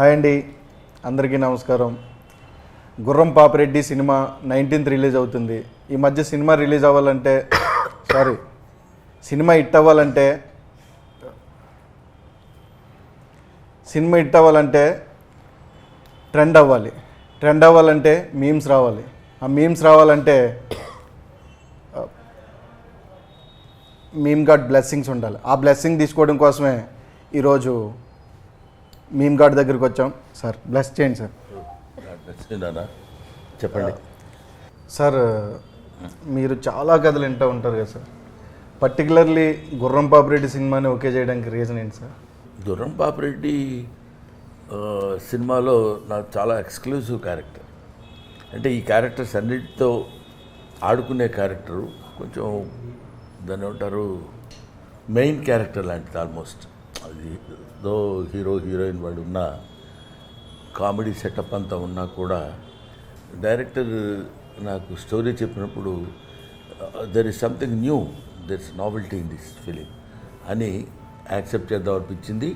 Hi అండి. అందరికీ నమస్కారం. గుర్రం పాపిరెడ్డి సినిమా నైన్టీన్త్ రిలీజ్ అవుతుంది. ఈ మధ్య సినిమా రిలీజ్ అవ్వాలంటే సారీ సినిమా హిట్ అవ్వాలంటే సినిమా హిట్ అవ్వాలంటే ట్రెండ్ అవ్వాలి. ట్రెండ్ అవ్వాలంటే మీమ్స్ రావాలి. ఆ మీమ్స్ రావాలంటే మీమ్ గాడ్ బ్లెస్సింగ్స్ ఉండాలి. ఆ బ్లెస్సింగ్ తీసుకోవడం కోసమే ఈరోజు మీమ్ గాడ్ దగ్గరికి వచ్చాం. సార్ బ్లెస్ చేయండి సార్. చెప్పండి. సార్ మీరు చాలా కథలు వింటూ ఉంటారు కదా సార్. పర్టికులర్లీ గుర్రం పాపిరెడ్డి సినిమాని ఓకే చేయడానికి రీజన్ ఏంటి సార్? దుర్రం పాపిరెడ్డి సినిమాలో నాకు చాలా ఎక్స్క్లూజివ్ క్యారెక్టర్ అంటే ఈ క్యారెక్టర్స్ అన్నిటితో ఆడుకునే క్యారెక్టరు కొంచెం దాన్ని ఏమంటారు మెయిన్ క్యారెక్టర్ లాంటిది ఆల్మోస్ట్ దో హీరో హీరోయిన్ వాడు ఉన్న కామెడీ సెటప్ అంతా ఉన్నా కూడా డైరెక్టర్ నాకు స్టోరీ చెప్పినప్పుడు there is something new there is novelty in this film అని యాక్సెప్ట్ చేద్దాం అనిపించింది.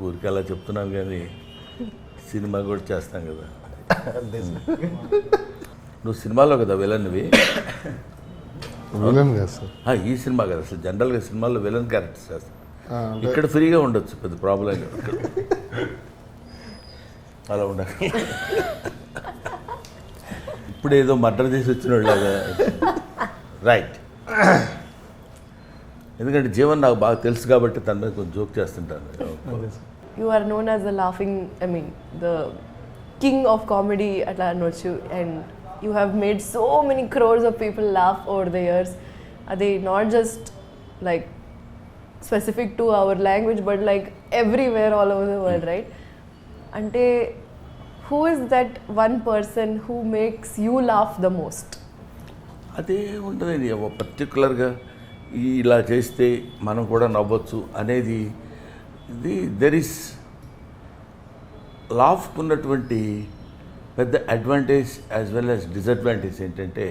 ఊరికి అలా చెప్తున్నాను కానీ సినిమా కూడా చేస్తాం కదా. నువ్వు సినిమాలో కదా విలన్వి? విలన్ కదా సార్. ఆ, ఈ సినిమా కదా అసలు జనరల్గా సినిమాల్లో విలన్ క్యారెక్టర్స్ చేస్తాం ఆ, అంటే ఇక్కడ ఫ్రీగా ఉండొచ్చు పెద్ద ప్రాబ్లం అలా ఉండ ఇప్పుడు ఏదో మర్డర్ చేసి వచ్చిన లాగా రైట్ ఎందుకంటే జీవన్ నాకు బాగా తెలుసు కాబట్టి తన మీద కొంచెం జోక్ చేస్తుంటాను. You are known as the laughing I mean the king of comedy అట్లా అనొచ్చు and you have made so many crores of people laugh over the years అది not just like specific to our language but like everywhere all over the world right అంటే who is that one person who makes you laugh the most అదే ఉంటుంది పర్టికులర్గా ఇలా చేస్తే మనం కూడా నవ్వచ్చు అనేది ది దెర్ ఇస్ లాఫ్కున్నటువంటి పెద్ద advantage as well as disadvantage ఏంటంటే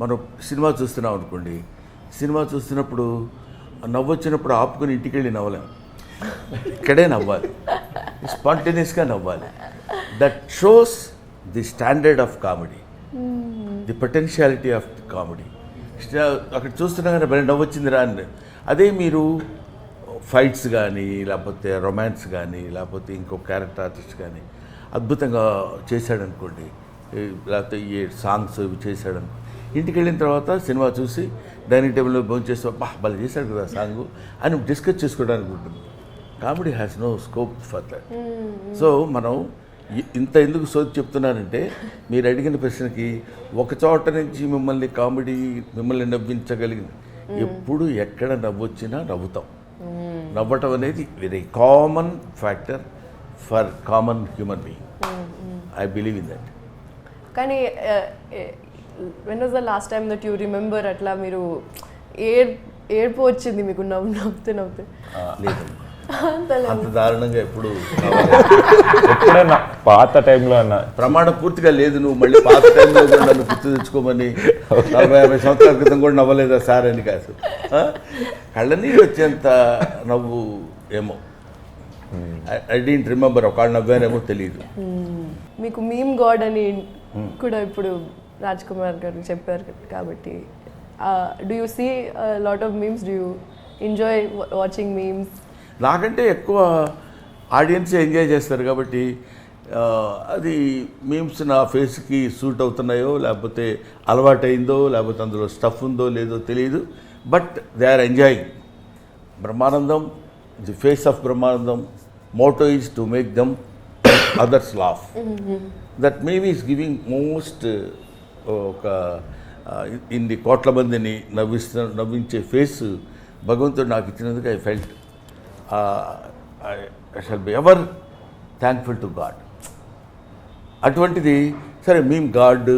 మనం సినిమా చూస్తున్నాం అనుకోండి. సినిమా చూస్తున్నప్పుడు నవ్వొచ్చినప్పుడు ఆపుకొని ఇంటికి వెళ్ళి నవ్వలేము ఇక్కడే నవ్వాలి. స్పాంటేనియస్గా నవ్వాలి. That shows the standard of comedy the potentiality of comedy అక్కడ చూస్తున్నా మరి నవ్వు నవ్వొచ్చిందిరా అని అదే మీరు ఫైట్స్ కానీ లేకపోతే రొమాన్స్ కానీ లేకపోతే ఇంకో క్యారెక్టర్ ఆర్టిస్ట్ కానీ అద్భుతంగా చేశాడనుకోండి లేకపోతే ఈ సాంగ్స్ ఇవి చేశాడనుకోండి ఇంటికి వెళ్ళిన తర్వాత సినిమా చూసి డైనింగ్ టేబుల్లో భోజనం చేస్తే బా భలే చేశాడు కదా సాంగ్ అని డిస్కస్ చేసుకోవడానికి ఉంటుంది. Comedy has no scope for that so మనం ఇంత ఎందుకు సోది చెప్తున్నానంటే మీరు అడిగిన ప్రశ్నకి ఒక చోట నుంచి మిమ్మల్ని కామెడీ మిమ్మల్ని నవ్వించగలిగింది. ఎప్పుడు ఎక్కడ నవ్వొచ్చినా నవ్వుతాం. నవ్వటం అనేది very common factor for common human being I believe in that కానీ when was the last time that you remember అట్లా మీరు ఏడ్ ఏడుపు వచ్చింది మీకు నవ్వు నవ్వుతూ నవ్వుతూ? అంత దారుణంగా ఎప్పుడు ఎప్పుడైనా పాత టైంలో అన్న. ప్రమాణం పూర్తిగా లేదు నువ్వు మళ్ళీ పాత టైంలో కూడా నన్ను గుర్తు తెచ్చుకోమని. నలభై యాభై సంవత్సరాల క్రితం కూడా నవ్వలేదా సార్ అని కాదు? కళ్ళనీరు వచ్చేంత నవ్వు ఏమో. ఐ డీంట్ రిమెంబర్ ఒకళ్ళు నవ్వానేమో తెలియదు మీకు మీమ్ గాడ్ అని కూడా ఇప్పుడు రాజ్ కుమార్ గారు చెప్పారు కాబట్టి do you see lot of memes do you enjoy watching memes నాకంటే ఎక్కువ ఆడియన్స్ ఎంజాయ్ చేస్తారు కాబట్టి అది మీమ్స్ నా ఫేస్కి సూట్ అవుతున్నాయో లేకపోతే అలవాటైందో లేకపోతే అందులో స్టఫ్ ఉందో లేదో తెలియదు but they are enjoying Brahmanandam the face of Brahmanandam motto is to make them others laugh that maybe is giving most ఒక ఇన్ని కోట్ల మందిని నవ్విస్తు నవ్వించే ఫేస్ భగవంతుడు నాకు ఇచ్చినందుకు I felt. I shall be ever thankful to God. అటువంటిది సరే మేము గాడ్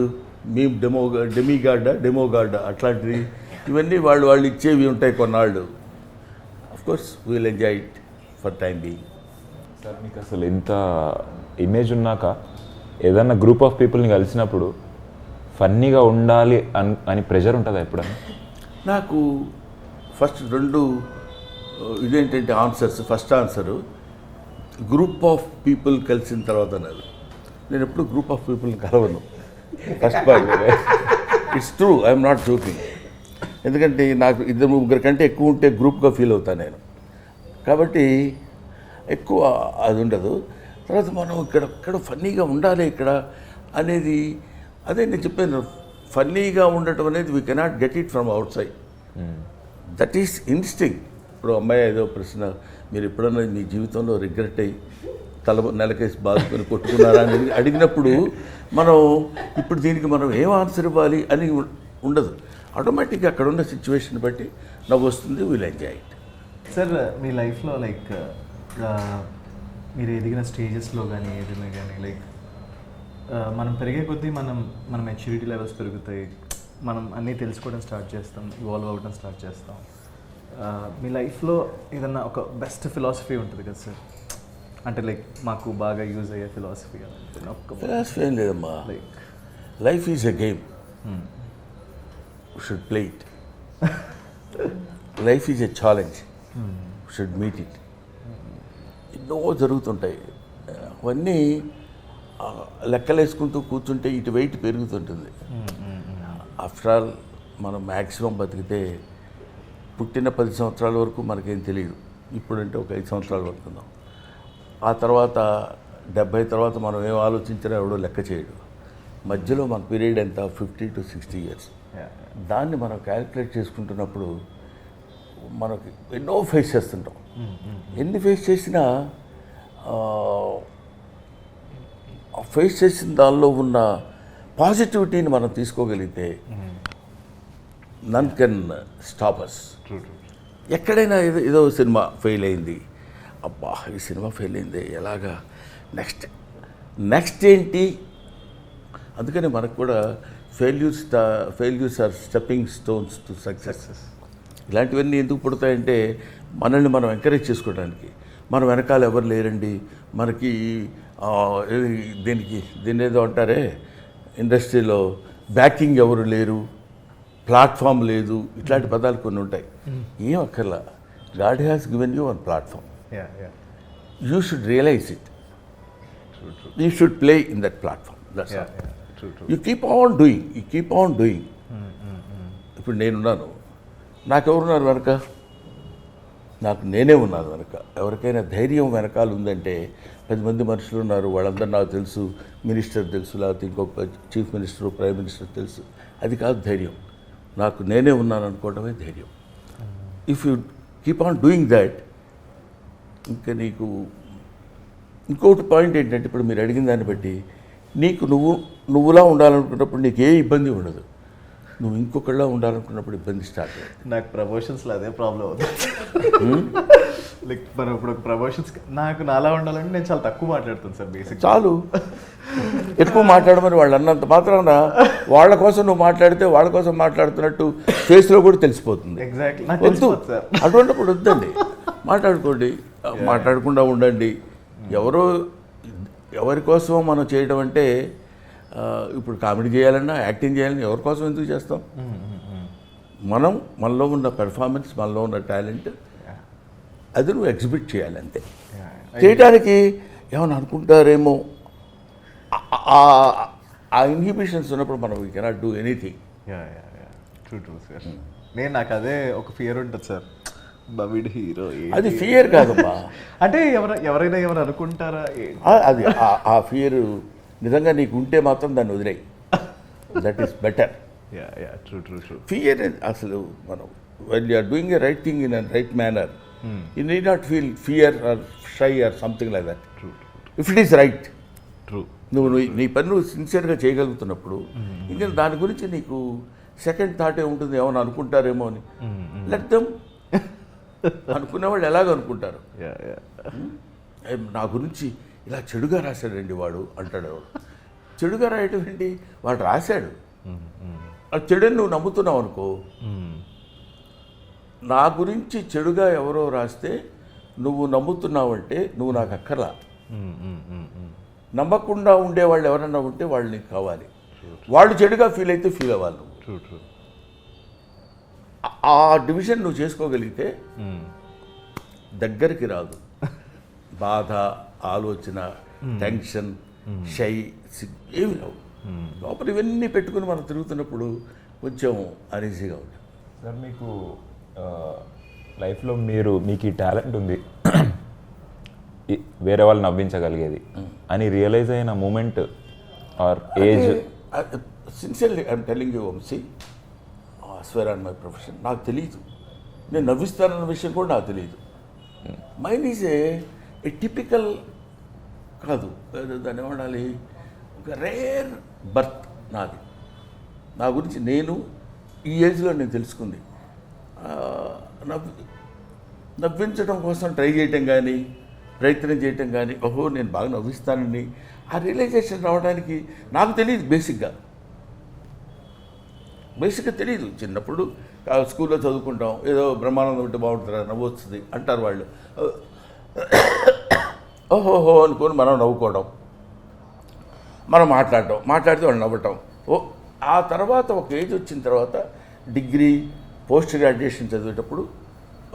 మేము demo demi God demo God అట్లాంటివి ఇవన్నీ వాళ్ళు వాళ్ళు ఇచ్చేవి ఉంటాయి కొన్నాళ్ళు. Of course we'll enjoy it for time being sir మీకు అసలు ఎంత ఇమేజ్ ఉన్నాక ఏదన్నా గ్రూప్ ఆఫ్ పీపుల్ని కలిసినప్పుడు ఫన్నీగా ఉండాలి అని అని ప్రెషర్ ఉంటుందా ఎప్పుడన్నా? నాకు ఫస్ట్ రెండు ఇదేంటంటే answers first answer group of people కలిసిన తర్వాత అన్నారు నేను ఎప్పుడు గ్రూప్ ఆఫ్ పీపుల్ని కలవను. First point it's true I'm not joking ఎందుకంటే నాకు ఇద్దరు ముగ్గురు కంటే ఎక్కువ ఉంటే గ్రూప్గా ఫీల్ అవుతాను నేను. కాబట్టి ఎక్కువ అది ఉండదు. తర్వాత మనం ఇక్కడ ఇక్కడ ఫన్నీగా ఉండాలి ఇక్కడ అనేది అదే నేను చెప్పాను ఫన్నీగా ఉండటం అనేది we cannot get it from out side that is instinct ఇప్పుడు అమ్మాయి ఏదో ప్రశ్న మీరు ఎప్పుడన్నా మీ జీవితంలో రిగ్రెట్ అయ్యి తల నెలకేసి బాధకొని కొట్టుకున్నారా అని అడిగినప్పుడు మనం ఇప్పుడు దీనికి మనం ఏం ఆన్సర్ ఇవ్వాలి అని ఉండదు. ఆటోమేటిక్గా అక్కడ ఉన్న సిచ్యువేషన్ బట్టి నవ్వు వస్తుంది వీల్ ఎంజాయ్ ఇట్ సార్ మీ లైఫ్లో లైక్ మీరు ఎదిగిన స్టేజెస్లో కానీ ఏదైనా కానీ లైక్ మనం పెరిగే కొద్దీ మనం మన మెచ్యూరిటీ లెవెల్స్ పెరుగుతాయి. మనం అన్నీ తెలుసుకోవడం స్టార్ట్ చేస్తాం ఇవాల్వ్ అవ్వడం స్టార్ట్ చేస్తాం. మీ లైఫ్లో ఏదన్నా ఒక బెస్ట్ ఫిలాసఫీ ఉంటుంది కదా సార్ అంటే లైక్ మాకు బాగా యూజ్ అయ్యే ఫిలాసఫీ ఫిలాసఫీ ఏం లేదమ్మా. Like life is a game should play it life is a challenge should meet it ఎన్నో జరుగుతుంటాయి. అవన్నీ లెక్కలేసుకుంటూ కూర్చుంటే ఇటు వెయిట్ పెరుగుతుంటుంది. ఆఫ్టర్ ఆల్ మనం మ్యాక్సిమం బతికితే పుట్టిన పది సంవత్సరాల వరకు మనకేం తెలియదు. ఇప్పుడంటే ఒక ఐదు సంవత్సరాలు బతుకుందాం ఆ తర్వాత డెబ్భై తర్వాత మనం ఏం ఆలోచించినా ఎవడో లెక్క చేయడు. మధ్యలో మన పీరియడ్ ఎంత? Fifty to sixty years. దాన్ని మనం క్యాలిక్యులేట్ చేసుకుంటున్నప్పుడు మనకి ఎన్నో ఫేస్ చేస్తుంటాం. ఎన్ని ఫేస్ చేసినా ఫేస్ చేసిన దానిలో ఉన్న పాజిటివిటీని మనం తీసుకోగలిగితే నన్ కెన్ స్టాపర్స్ ఎక్కడైనా ఏదో ఏదో సినిమా ఫెయిల్ అయింది. అబ్బా ఈ సినిమా ఫెయిల్ అయింది ఎలాగా? నెక్స్ట్ నెక్స్ట్ ఏంటి? అందుకని మనకు కూడా failures failures are stepping stones to success ఇలాంటివన్నీ ఎందుకు పుడతాయంటే మనల్ని మనం ఎంకరేజ్ చేసుకోవడానికి. మన వెనకాల ఎవరు లేరండి? మనకి దీనికి దీని ఏదో అంటారే? ఇండస్ట్రీలో బ్యాకింగ్ ఎవరు లేరు ప్లాట్ఫామ్ లేదు ఇట్లాంటి పదాలు కొన్ని ఉంటాయి. ఏం అక్కర్లా? God has given you one platform. Yeah yeah you should realize it. You should play in that platform. That's you keep on doing you keep on doing ఇప్పుడు నేనున్నాను. నాకెవరున్నారు వెనక నాకు నేనే ఉన్నాను వెనక. ఎవరికైనా ధైర్యం వెనకాల ఉందంటే పది మంది మనుషులు ఉన్నారు వాళ్ళందరూ నాకు తెలుసు మినిస్టర్ తెలుసు లేకపోతే ఇంకొక చీఫ్ మినిస్టర్ ప్రైమ్ మినిస్టర్ తెలుసు. అది కాదు ధైర్యం. నాకు నేనే ఉన్నాను అనుకోవడమే ధైర్యం. If you keep on doing that ఇంకా నీకు ఇంకొకటి పాయింట్ ఏంటంటే ఇప్పుడు మీరు అడిగిన దాన్ని బట్టి నీకు నువ్వు నువ్వులా ఉండాలనుకున్నప్పుడు నీకు ఏ ఇబ్బంది ఉండదు. నువ్వు ఇంకొకళ్ళ ఉండాలనుకున్నప్పుడు ఇబ్బంది స్టార్ట్ నాకు ప్రమోషన్స్లో అదే ప్రాబ్లం అవుతుంది. లైక్ మనం ఇప్పుడు ఒక ప్రమోషన్స్ నాకు నాలా ఉండాలంటే నేను చాలా తక్కువ మాట్లాడుతాను సార్ బేసిక్ చాలు. ఎక్కువ మాట్లాడమని వాళ్ళు అన్నంత మాత్రాన వాళ్ళ కోసం నువ్వు మాట్లాడితే వాళ్ళ కోసం మాట్లాడుతున్నట్టు ఫేస్లో కూడా తెలిసిపోతుంది. ఎగ్జాక్ట్లీ నాకు వద్దు. అటువంటిప్పుడు వద్దండి. మాట్లాడుకోండి. మాట్లాడకుండా ఉండండి. ఎవరో ఎవరి కోసమో మనం చేయడం అంటే ఇప్పుడు కామెడీ చేయాలన్నా యాక్టింగ్ చేయాలన్నా ఎవరి కోసం ఎందుకు చేస్తాం? మనం మనలో ఉన్న పెర్ఫార్మెన్స్ మనలో ఉన్న టాలెంట్ అది నువ్వు ఎగ్జిబిట్ చేయాలి అంతే చేయడానికి ఏమైనా అనుకుంటారేమో? ఆ- ఇన్హిబిషన్స్ ఉన్నప్పుడు మనం వీ కెనాట్ డూ ఎనీథింగ్ నేను నాకు అదే ఒక ఫియర్ ఉంటుంది సార్ బవిడ్ హీరో అది ఫియర్ కాదమ్మా. అంటే ఎవర ఎవరైనా ఎవరు అనుకుంటారా? అది ఆ ఫియర్ నిజంగా నీకు ఉంటే మాత్రం దాన్ని వదిలేయి. That is better yeah yeah true true true fear అసలు మనం well you're doing a right thing in a right manner you need not feel fear or shy or something like that true if it is right true నువ్వు నువ్వు నీ పని నువ్వు సిన్సియర్గా చేయగలుగుతున్నప్పుడు ఇంకా దాని గురించి నీకు సెకండ్ థాట్ ఉంటుంది ఏమైనా అనుకుంటారేమో అని. లెట్ దమ్ అనుకునే వాళ్ళు ఎలాగ అనుకుంటారు? యా యా ఏం, నా గురించి ఇలా చెడుగా రాశాడండి వాడు అంటాడు. చెడుగా రాయటం ఏంటి? వాడు రాశాడు. ఆ చెడుని నువ్వు నమ్ముతున్నావు అనుకో. నా గురించి చెడుగా ఎవరో రాస్తే నువ్వు నమ్ముతున్నావంటే నువ్వు నాకు అక్కర్లా. నమ్మకుండా ఉండేవాళ్ళు ఎవరన్నా ఉంటే వాళ్ళు నీకు కావాలి. వాళ్ళు చెడుగా ఫీల్ అయితే ఫీల్ అవ్వాలి నువ్వు. ఆ డివిజన్ నువ్వు చేసుకోగలిగితే దగ్గరికి రాదు. బాధ ఆలోచన టెన్షన్ షై ఏమి లేవు. లోపల ఇవన్నీ పెట్టుకుని మనం తిరుగుతున్నప్పుడు కొంచెం అనీజీగా ఉంటుంది సార్ మీకు లైఫ్లో మీరు మీకు ఈ టాలెంట్ ఉంది. వేరే వాళ్ళు నవ్వించగలిగేది. అని రియలైజ్ అయిన moment or age? Sincerely I'm telling you Vamsi swear on my profession నాకు తెలియదు నేను నవ్విస్తానన్న విషయం కూడా నాకు తెలియదు మైండ్ ఈజ్ ఏ టిపికల్ కాదు దాన్ని ఏమనాలి ఒక రేర్ బర్త్ నాది. నా గురించి నేను ఈ ఏజ్లో నేను తెలుసుకుంది. నవ్వి నవ్వు నవ్వించడం కోసం ట్రై చేయటం కానీ ప్రయత్నం చేయటం కానీ ఓహో నేను బాగా నవ్విస్తానండి ఆ రియలైజేషన్ రావడానికి నాకు తెలియదు బేసిక్గా బేసిక్గా తెలియదు. చిన్నప్పుడు స్కూల్లో చదువుకుంటాం ఏదో బ్రహ్మానందం ఉంటే బాగుంటుందా నవ్వు వస్తుంది అంటారు వాళ్ళు. ఓహోహో అనుకొని మనం నవ్వుకోవడం మనం మాట్లాడటం మాట్లాడితే వాళ్ళు నవ్వటం. ఓ ఆ తర్వాత ఒక ఏజ్ వచ్చిన తర్వాత డిగ్రీ పోస్ట్ గ్రాడ్యుయేషన్ చదివేటప్పుడు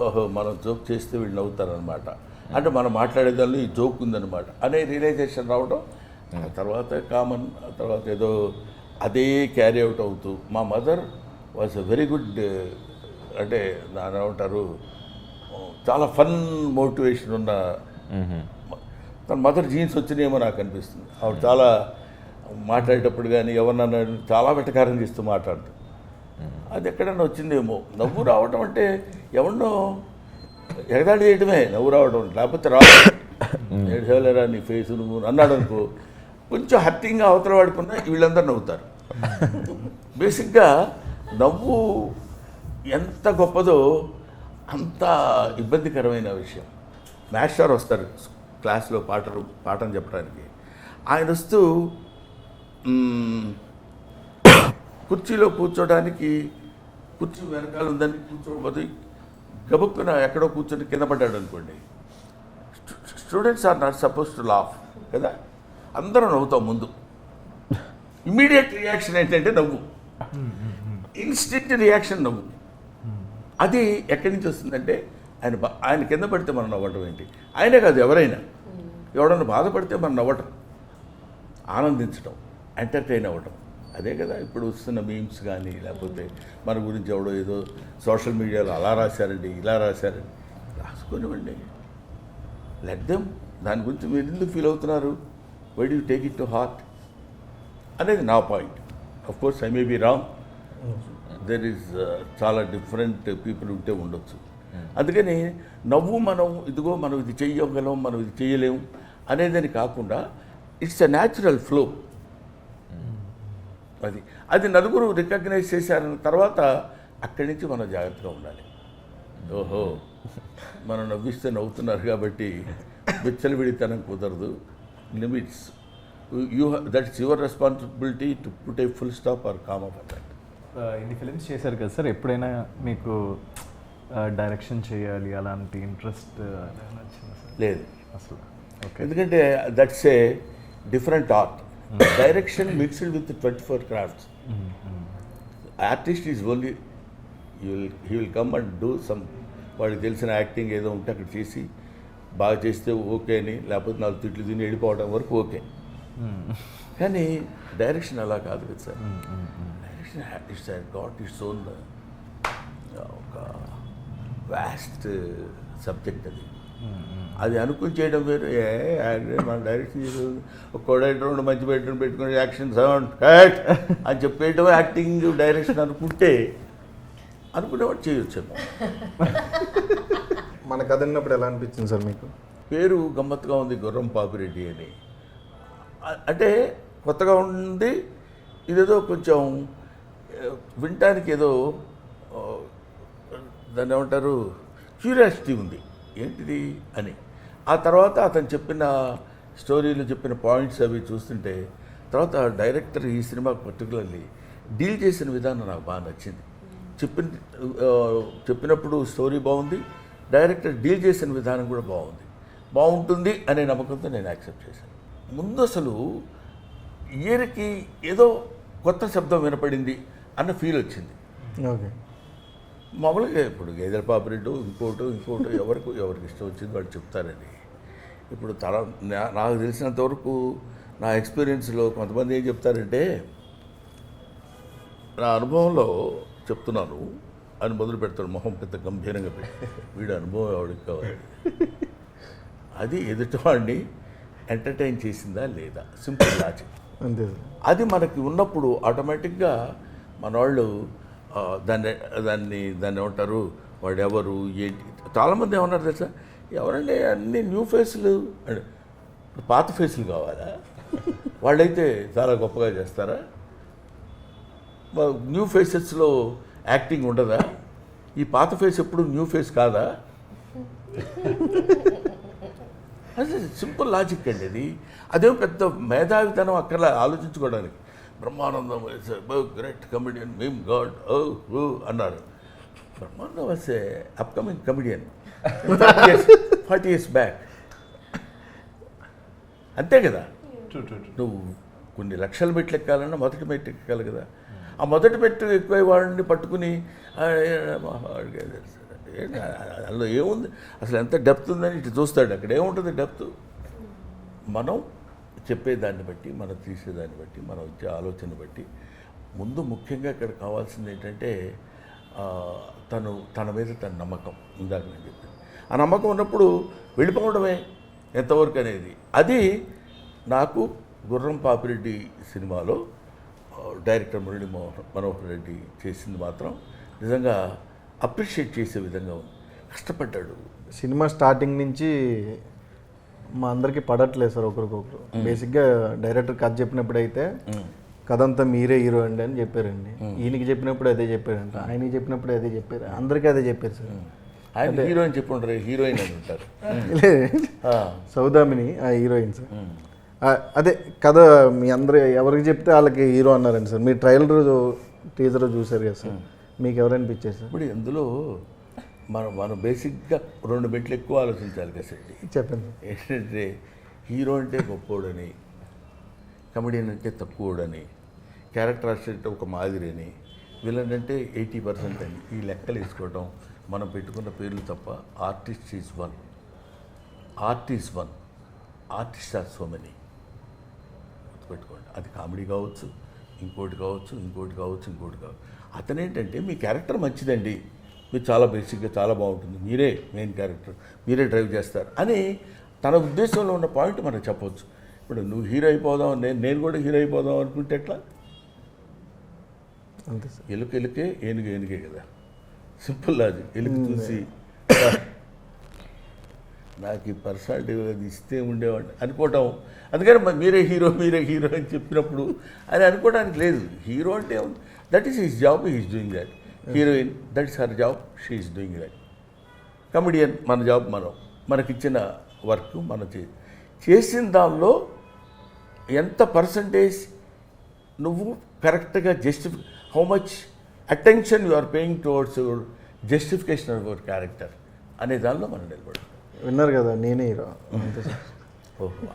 ఓహో మనం జోక్ చేస్తే వీళ్ళు నవ్వుతారనమాట అంటే మనం మాట్లాడేదాన్ని ఈ జోక్ ఉందన్నమాట. అనే రియలైజేషన్ రావడం ఆ తర్వాత కామన్ ఆ తర్వాత ఏదో అదే క్యారీ అవుట్ అవుతూ. మా mother was a very good అంటే దాని ఏమంటారు చాలా ఫన్ మోటివేషన్ ఉన్న తన మదర్ జీన్స్ వచ్చినాయేమో నాకు అనిపిస్తుంది. ఆవిడ చాలా మాట్లాడేటప్పుడు కానీ ఎవరినన్నా చాలా వెటకారం చేస్తూ మాట్లాడుతుంది అది ఎక్కడన్నా వచ్చిందేమో. నవ్వు రావడం అంటే ఎవరినో ఎగదాడి చేయడమే నవ్వు రావడం లేకపోతే రా ఏడ్చలేరా నీ ఫేస్ నువ్వు అన్నాడు అనుకో. కొంచెం హర్టింగ్గా అవతల వాడుకున్నా వీళ్ళందరూ నవ్వుతారు. బేసిక్గా నవ్వు ఎంత గొప్పదో అంత ఇబ్బందికరమైన విషయం. మాస్టర్ వస్తారు క్లాస్లో పాటలు పాఠం చెప్పడానికి. ఆయన వస్తూ కుర్చీలో కూర్చోడానికి కుర్చీ వెనకాల ఉందని కూర్చోబోదు గబుక్కున ఎక్కడో కూర్చొని కింద పడ్డాడు అనుకోండి. Students are not suppose to laugh కదా? అందరం నవ్వుతాం ముందు. ఇమీడియట్ రియాక్షన్ ఏంటంటే నవ్వు. ఇన్స్టెంట్ రియాక్షన్ నవ్వు. అది ఎక్కడి నుంచి వస్తుందంటే ఆయన ఆయన కింద పడితే మనం నవ్వటం ఏంటి? ఆయనే కాదు ఎవరైనా. ఎవడన్నా బాధపడితే మనం నవ్వటం. ఆనందించడం ఎంటర్టైన్ అవ్వటం. అదే కదా ఇప్పుడు వస్తున్న మీమ్స్ కానీ లేకపోతే మన గురించి ఎవడో ఏదో సోషల్ మీడియాలో అలా రాశారండి ఇలా రాశారండి. రాసుకొనివ్వండి. లెట్ దాని గురించి మీరు ఎందుకు ఫీల్ అవుతున్నారు? Why do take it to heart అనేది నా point. Of course I may be wrong there is చాలా డిఫరెంట్ పీపుల్ ఉంటే ఉండొచ్చు. అందుకని నవ్వు మనం ఇదిగో మనం ఇది చెయ్యగలం మనం ఇది చేయలేము అనేదని కాకుండా ఇట్స్ ఎ న్యాచురల్ ఫ్లో అది అది నలుగురు రికగ్నైజ్ చేశారన్న తర్వాత అక్కడి నుంచి మనం జాగ్రత్తగా ఉండాలి. ఓహో మనం నవ్విస్తే నవ్వుతున్నారు కాబట్టి విచ్చలవిడితనం కుదరదు. Limits you that's your responsibility to put a full stop or calm up that ఇన్ని ఫిలిమ్స్ చేశారు కదా సార్ ఎప్పుడైనా మీకు డైరెక్షన్ చేయాలి అలాంటి ఇంట్రెస్ట్ లేదు. అసలు ఓకే ఎందుకంటే that's a different art direction mixed with twenty four crafts artist is only you will he will come and do some వాడికి తెలిసిన యాక్టింగ్ ఏదో ఉంటే అక్కడ చేసి బాగా చేస్తే ఓకే అని లేకపోతే నాలుగు తిట్లు తిని వెళ్ళిపోవడం వరకు ఓకే కానీ డైరెక్షన్ అలా కాదు కదా sir. Direction it's got its own ఒక వ్యాస్ట్ సబ్జెక్ట్ అది. అది అనుకుని చేయడం వేరు. ఏ మన డైరెక్షన్ ఒక కోడైటర్ రెండు మంచి బెడ్రూమ్ పెట్టుకుని యాక్షన్ సౌండ్ కట్ అని చెప్పేయడం యాక్టింగ్ డైరెక్షన్ అనుకుంటే అనుకునేవాడు చేయొచ్చేమో మన కథ విన్నప్పుడు ఎలా అనిపించింది సార్ మీకు? పేరు గమ్మత్తుగా ఉంది గుర్రం పాపిరెడ్డి అని. అంటే కొత్తగా ఉంది ఇదేదో కొంచెం వినటానికి ఏదో దాన్ని ఏమంటారు క్యూరియాసిటీ ఉంది. ఏంటిది అని. ఆ తర్వాత అతను చెప్పిన స్టోరీలు చెప్పిన పాయింట్స్ అవి చూస్తుంటే తర్వాత డైరెక్టర్ ఈ సినిమా పర్టికులర్లీ డీల్ చేసిన విధానం నాకు బాగా నచ్చింది. చెప్పిన చెప్పినప్పుడు స్టోరీ బాగుంది డైరెక్టర్ డీల్ చేసిన విధానం కూడా బాగుంది. బాగుంటుంది అనే నమ్మకంతో నేను యాక్సెప్ట్ చేశాను. ముందు అసలు ఇయర్కి ఏదో కొత్త శబ్దం వినపడింది. అన్న ఫీల్ వచ్చింది. ఓకే. మామూలుగా ఇప్పుడు గేదెల పాపిరెడ్డు ఇంకోటి ఇంకోటి ఎవరికి ఎవరికి ఇష్టం వచ్చింది వాడు చెప్తారని. ఇప్పుడు తర నా- నాకు తెలిసినంత వరకు నా ఎక్స్పీరియన్స్లో కొంతమంది ఏం చెప్తారంటే నా అనుభవంలో చెప్తున్నాను అని మొదలు పెడతాడు మొహం పెద్ద గంభీరంగా పెట్టి. వీడు అనుభవం ఎవరికి కావాలి? అది ఎదుటివాడిని ఎంటర్టైన్ చేసిందా లేదా? Simple logic. అంతే. అది మనకి ఉన్నప్పుడు ఆటోమేటిక్గా మన వాళ్ళు దాన్ని దాన్ని దాన్ని ఏమంటారు వాడు ఎవరు ఏంటి చాలామంది ఏమన్నారు తెలుసా? ఎవరండి అన్ని న్యూ ఫేస్లు? పాత ఫేస్లు కావాలా? వాళ్ళైతే చాలా గొప్పగా చేస్తారా? న్యూ ఫేసెస్లో యాక్టింగ్ ఉండదా? ఈ పాత ఫేస్ ఎప్పుడు న్యూ ఫేస్ కాదా? అది సింపుల్ లాజిక్ అండి అది. అదేం పెద్ద మేధావితనం అక్కడ ఆలోచించుకోవడానికి. Brahmanandam great comedian meme god ఓ అన్నారు. Brahmanandam was a upcoming comedian forty years back అంతే కదా? నువ్వు కొన్ని లక్షల మెట్లు ఎక్కాలన్నా మొదటి మెట్టు ఎక్కాలి కదా? ఆ మొదటి మెట్టు ఎక్కువ వాడిని పట్టుకుని అందులో ఏముంది? అసలు ఎంత డెప్త్ ఉందని ఇటు చూస్తాడు. అక్కడ ఏముంటుంది డెప్త్ మనం చెప్పేదాన్ని బట్టి మనం తీసేదాన్ని బట్టి మనం వచ్చే ఆలోచన బట్టి. ముందు ముఖ్యంగా ఇక్కడ కావాల్సింది ఏంటంటే తను తన మీద తన నమ్మకం. ఇందాక నేను చెప్పాను. ఆ నమ్మకం ఉన్నప్పుడు వెళ్ళిపోవడమే ఎంతవరకు అనేది. అది నాకు గుర్రం పాపిరెడ్డి సినిమాలో డైరెక్టర్ మురళి మోహన్ మనోహర్ రెడ్డి చేసింది మాత్రం నిజంగా అప్రిషియేట్ చేసే విధంగా ఉంది. కష్టపడ్డాడు. సినిమా స్టార్టింగ్ నుంచి మా అందరికి పడట్లేదు సార్ ఒకరికొకరు. బేసిక్గా డైరెక్టర్ కథ చెప్పినప్పుడు అయితే కథ అంతా మీరే హీరో అండి అని చెప్పారండి. ఈయనకి చెప్పినప్పుడు అదే చెప్పారంట ఆయనకి చెప్పినప్పుడు అదే చెప్పారు అందరికీ అదే చెప్పారు సార్. ఆయన హీరోయిన్ చెప్పి ఉంటారు హీరోయిన్ అని ఉంటారు. సౌదామిని ఆ హీరోయిన్ సార్. అదే కథ మీ అందరు ఎవరికి చెప్తే వాళ్ళకి హీరో అన్నారండి సార్. మీరు ట్రైలర్ టీజర్ చూసారు కదా సార్. మీకు ఎవరు అనిపించారు సార్? ఇప్పుడు ఇందులో మనం మనం బేసిక్గా రెండు మెట్లు ఎక్కువ ఆలోచించాలి కసండి చెప్పండి. ఏంటంటే హీరో అంటే గొప్పోడని కమెడియన్ అంటే తక్కువడని క్యారెక్టర్ ఆర్టిస్ట్ అంటే ఒక మాదిరి అని విలన్ అంటే ఎయిటీ పర్సెంట్ అని ఈ లెక్కలు వేసుకోవడం మనం పెట్టుకున్న పేర్లు తప్ప artist is one. Art is one. Artist are so many. గుర్తుపెట్టుకోండి. అది కామెడీ కావచ్చు ఇంకోటి కావచ్చు ఇంకోటి కావచ్చు ఇంకోటి కావచ్చు. అతనేంటంటే మీ క్యారెక్టర్ మంచిదండి. మీరు చాలా బేసిక్గా చాలా బాగుంటుంది. మీరే మెయిన్ క్యారెక్టర్ మీరే డ్రైవ్ చేస్తారు. అని తన ఉద్దేశంలో ఉన్న పాయింట్ మనం చెప్పవచ్చు ఇప్పుడు నువ్వు హీరో అయిపోదాం నేను నేను కూడా హీరో అయిపోదాం అనుకుంటే ఎట్లా? అంతే ఎలుక ఎలుకే ఏనుగు ఏనుగే కదా. సింపుల్ లాజిక్ ఎలుక చూసి నాకు ఈ పర్సనాలిటీ అది ఇస్తే ఉండేవాడిని అనుకోవటం. అందుకని మరి హీరో మీరే హీరో అని చెప్పినప్పుడు అది అనుకోవడానికి లేదు. హీరో అంటే that is his job he's doing that heroine that is her job she is doing that comedian మన జాబ్ మనం. మనకిచ్చిన వర్క్ మనం చే చేసిన దానిలో ఎంత పర్సంటేజ్ నువ్వు కరెక్ట్గా justify how much attention you are paying towards your justification of your character అనే దానిలో మనం నిలబడతాం విన్నారు కదా నేనే హీరో.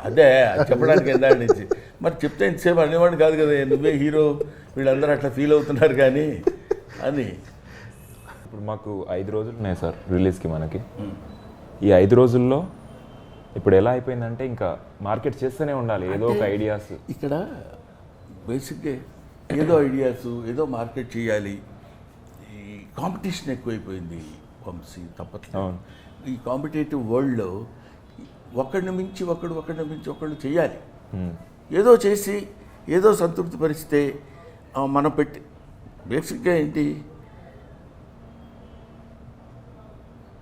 అదే అది చెప్పడానికి ఎంత నుంచి మరి చెప్తే ఇంతసేపు అనేవాడిని కాదు కదా నువ్వే హీరో వీళ్ళందరూ అట్లా ఫీల్ అవుతున్నారు కానీ అని ఇప్పుడు మాకు ఐదు రోజులు ఉన్నాయి సార్ రిలీజ్కి మనకి. ఈ ఐదు రోజుల్లో ఇప్పుడు ఎలా అయిపోయిందంటే ఇంకా మార్కెట్ చేస్తూనే ఉండాలి ఏదో ఒక ఐడియాస్ ఇక్కడ బేసిక్గా ఏదో ఐడియాస్ ఏదో మార్కెట్ చేయాలి. ఈ కాంపిటీషన్ ఎక్కువైపోయింది వంశీ తప్పట్లేదు. ఈ కాంపిటేటివ్ వరల్డ్లో ఒకడిని మించి ఒకడు ఒకడిని మించి ఒకడు చేయాలి. ఏదో చేసి ఏదో సంతృప్తి పరిస్తే మనం పెట్టి బేసిక్గా ఏంటి?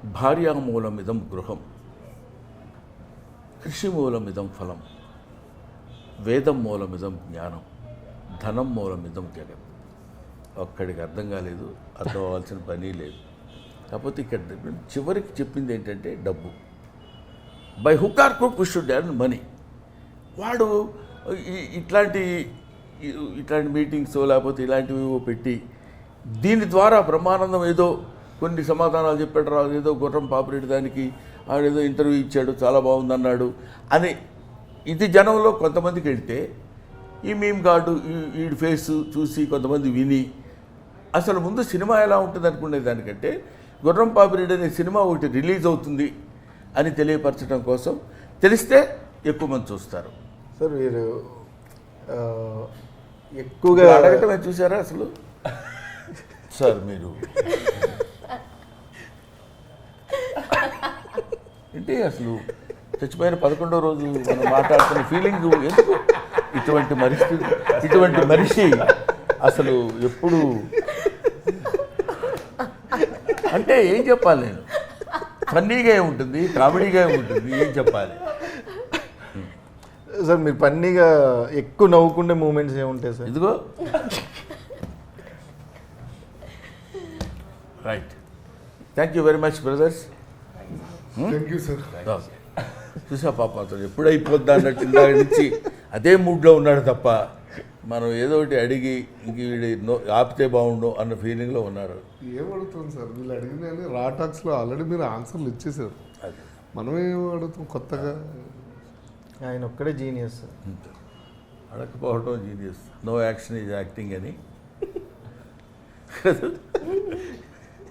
భార్యామూలమిదం గృహం కృషి మూలమిదం ఫలం వేదం మూలమిదం జ్ఞానం ధనం మూలమిదం జగత్. ఒక్కడికి అర్థం కాలేదు అర్థం అవ్వాల్సిన పని లేదు. కాకపోతే ఇక్కడ చివరికి చెప్పింది ఏంటంటే డబ్బు. బై హుకార్ ఆర్ కుక్ షుడ్ మనీ. వాడు ఈ- ఇట్లాంటి ఇట్లాంటి మీటింగ్స్ లేకపోతే ఇలాంటివి పెట్టి దీని ద్వారా బ్రహ్మానందం ఏదో కొన్ని సమాధానాలు చెప్పాడు రా ఏదో గుర్రం పాపిరెడ్డి దానికి ఆడేదో ఇంటర్వ్యూ ఇచ్చాడు చాలా బాగుందన్నాడు అని ఇది జనంలో కొంతమందికి వెళ్తే ఈ మీమ్ గాడు వీడి ఫేస్ చూసి కొంతమంది విని అసలు ముందు సినిమా ఎలా ఉంటుంది అనుకునే దానికంటే గుర్రం పాపిరెడ్డి అనే సినిమా ఒకటి రిలీజ్ అవుతుంది అని తెలియపరచడం కోసం తెలిస్తే ఎక్కువ మంది చూస్తారు. సార్ మీరు ఎక్కువగా అడగటమే చూసారా అసలు? సార్ మీరు ఏంటి అసలు? చచ్చిపోయిన పదకొండో రోజు మనం మాట్లాడుతున్న ఫీలింగ్ ఎందుకు? ఇటువంటి మనిషి ఇటువంటి మనిషి అసలు ఎప్పుడు? అంటే ఏం చెప్పాలి నేను? ఫన్నీగా ఉంటుంది కామెడీగా ఉంటుంది ఏం చెప్పాలి? సార్ మీరు పన్నీగా ఎక్కువ నవ్వుకునే మూమెంట్స్ ఏముంటాయి సార్? ఇదిగో. Right thank you very much brothers thank you sir చూసా పాప అతను ఎప్పుడు అయిపోద్దా అన్నట్టు ఇందాక నుంచి అదే మూడ్లో ఉన్నాడు తప్ప మనం ఏదో ఒకటి అడిగి ఇంక వీడి నో- ఆపితే బాగుండు అన్న ఫీలింగ్లో ఉన్నారు. ఏం అడుగుతాం సార్? వీళ్ళు అడిగిన రా టాక్స్లో ఆల్రెడీ మీరు ఆన్సర్లు ఇచ్చేసారు. మనం ఏం అడుగుతాం కొత్తగా? ఆయన ఒక్కడే genius. అడగకపోవడం genius. No action is acting అని.